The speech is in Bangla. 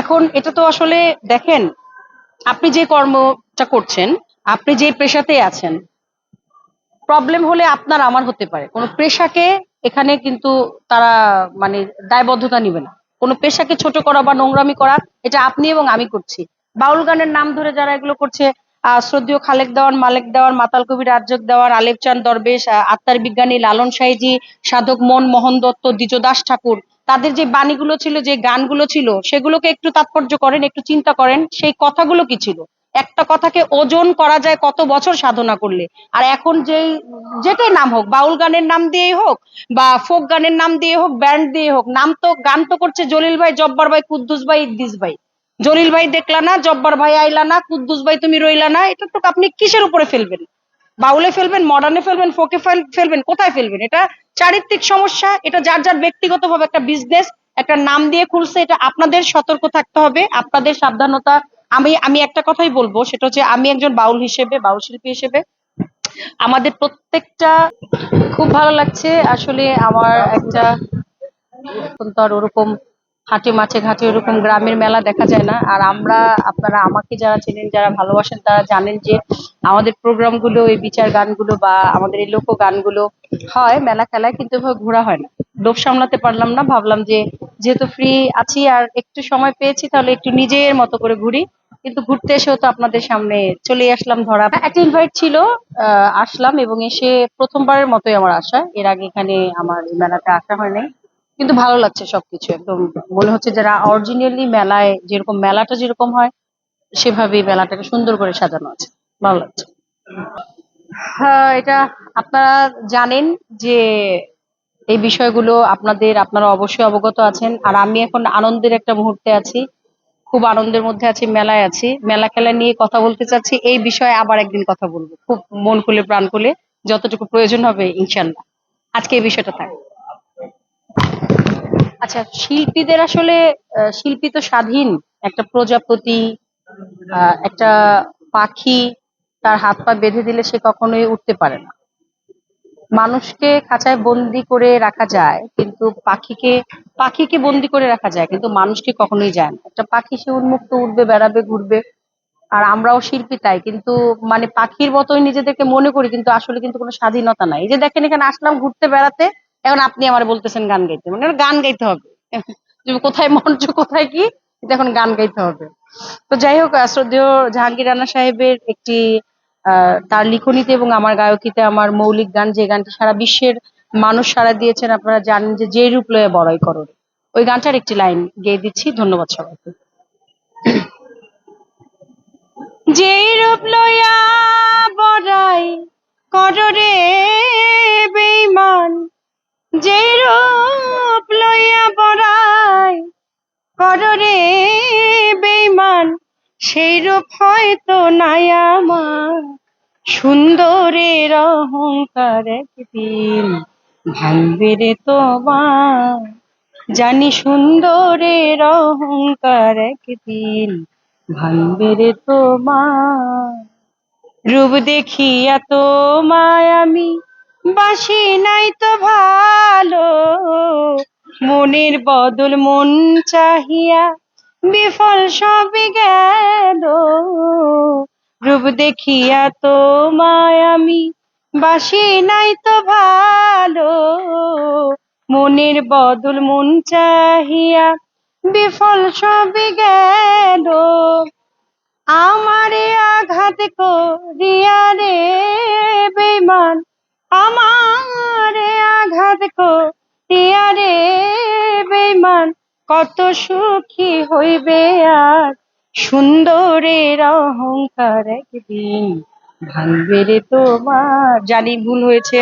এখন এটা তো আসলে দেখেন, আপনি যে কর্মটা করছেন, আপনি যে পেশাতে আছেন প্রবলেম হলে আপনার আমার হতে পারে। কোনো পেশাকে এখানে কিন্তু তারা মানে দায়বদ্ধতা নিবে না। কোনো পেশাকে ছোট করা বা নোংরামি করা, এটা আপনি এবং আমি করছি। বাউল গানের নাম ধরে যারা এগুলো করছে শ্রদ্ধেয় খালেক দেওয়ান, মালেক দেওয়ান, মাতাল কবির রাজ্যক দেওয়ান আলেপ চাঁদ দরবেশ আত্মার বিজ্ঞানী লালন সাইজি, সাধক মন মোহন দত্ত, দ্বিজদাস ঠাকুর তাদের যে বাণীগুলো ছিল, যে গানগুলো ছিল, সেগুলোকে একটু তাৎপর্য করেন, একটু চিন্তা করেন, সেই কথাগুলো কি ছিল? একটা কথাকে ওজন করা যায় কত বছর সাধনা করলে? আর এখন যে যেটাই নাম হোক, বাউল গানের নাম দিয়েই হোক, বা ফোক গানের নাম দিয়ে হোক, ব্যান্ড দিয়ে হোক, নাম তো, গান তো করছে জলিল ভাই, জব্বার ভাই, কুদ্দুস ভাই ইদ্দিস ভাই। জলিল ভাই দেখলা না, জব্বার ভাই আইলা না, কুদ্দুস ভাই তুমি রইলা না, এটা তো আপনি কিসের উপরে ফেলবেন? বাউলে ফেলবেন মডার্নে ফেলবেন, ফোকে ফেল- ফেলবেন, কোথায় ফেলবেন? এটা চারিত্রিক সমস্যা, এটা যার যার ব্যক্তিগত ভাবে একটা বিজনেস একটা নাম দিয়ে খুলছে, এটা আপনাদের সতর্ক থাকতে হবে, আপনাদের সাবধানতা। আমি আমি একটা কথাই বলব, সেটা হচ্ছে আমি একজন বাউল হিসেবে, বাউল শিল্পী হিসেবে, আমাদের প্রত্যেকটা খুব ভালো লাগছে। আসলে আমার একটা এখন তো আর ওরকম হাটে, মাঠে ঘাটে ওরকম গ্রামের মেলা দেখা যায় না। আর আমরা, আপনারা আমাকে যারা চেনেন, যারা ভালোবাসেন, তারা জানেন যে আমাদের প্রোগ্রামগুলো এই বিচার গানগুলো বা আমাদের এই লোক গানগুলো হয়, মেলা খেলায় কিন্তু ঘোরা হয় না। লোভ সামলাতে পারলাম না, ভাবলাম যে যেহেতু ফ্রি আছি আর একটু সময় পেয়েছি, তাহলে একটু নিজের মতো করে ঘুরি। কিন্তু ঘুরতে এসেও তো আপনাদের সামনে চলে আসলাম, ধরা একটা ইনভাইট ছিল আসলাম এবং এসে প্রথমবারের মতোই আমার আসা এর আগে এখানে আমার মেলাটা আসা হয় নাই। কিন্তু ভালো লাগছে সবকিছু, একদম। মনে হচ্ছে যারা অরিজিনালি মেলায় যেরকম মেলাটা যেরকম হয়, সেভাবেই মেলাটাকে সুন্দর করে সাজানো আছে। ভালো লাগছে। হ্যাঁ এটা আপনারা জানেন যে এই বিষয়গুলো আপনাদের, আপনারা অবশ্যই অবগত আছেন। আর আমি এখন আনন্দের একটা মুহূর্তে আছি, খুব আনন্দের মধ্যে আছি, মেলায় আছি। মেলা খেলা নিয়ে কথা বলতে চাচ্ছি, এই বিষয়ে আবার একদিন কথা বলব। খুব মন খুলে, প্রাণ খুলে, যতটুকু প্রয়োজন হবে ইনশাল্লাহ আজকে এই বিষয়টা থাক। আচ্ছা শিল্পীদের আসলে শিল্পী তো স্বাধীন। একটা প্রজাপতি একটা পাখি, তার হাত পা বেঁধে দিলে সে কখনোই উঠতে পারে না। মানুষকে খাঁচায় বন্দি করে রাখা যায়, কিন্তু পাখিকে পাখিকে বন্দি করে রাখা যায়, কিন্তু মানুষকে কখনোই যায় না। একটা পাখি সে উন্মুক্ত উঠবে, বেড়াবে, ঘুরবে, আর আমরাও শিল্পী তাই, কিন্তু মানে পাখির মতোই নিজেদেরকে মনে করি, কিন্তু আসলে কিন্তু কোনো স্বাধীনতা নাই। এই যে দেখেন, এখানে আসলাম ঘুরতে, বেড়াতে এখন আপনি আমার বলতেছেন গান গাইতে। মানে গান গাইতে হবে। যে কোথায় মঞ্চ, কোথায় কি এখন গান গাইতে হবে। তো যাই হোক শ্রদ্ধেয় জাহাঙ্গীর রানা সাহেবের একটি তার লিখনীতে এবং আমার গায়কিতে আমার মৌলিক গান, যে গানটি সারা বিশ্বের মানুষ সারা দিয়েছেন, আপনারা জানেন যে যে রূপ লয়ে বড়াই করো ওই গানটার একটি লাইন গেয়ে দিচ্ছি। ধন্যবাদ সবাইকে। যেই রূপ লইয়া বড়াই কররে বেইমান সেই রূপ হয়তো নাই আমার। সুন্দরের অহংকার একদিন ভাঙবে রে তোমার। জানি সুন্দরের অহংকার একদিন ভাঙবে রে তোমার। রূপ দেখিয়া তোমায় আমি বাসি নাই তো ভালো। মনের বদল মন চাহিয়া বিফল সবই গেল। রূপ দেখিয়া তোমায় আমি বাসি নাই তো ভালো। মনের বদল মন চাহিয়া বিফল সবই গেল। আমারে আঘাত করিয়া রে বেমান আমারে আঘাত করিয়া রে বেমান কত সুখী হইবে আর? সুন্দরের অহংকার একদিন ভাঙবে রে তোমার। জানি ভুল হয়েছে।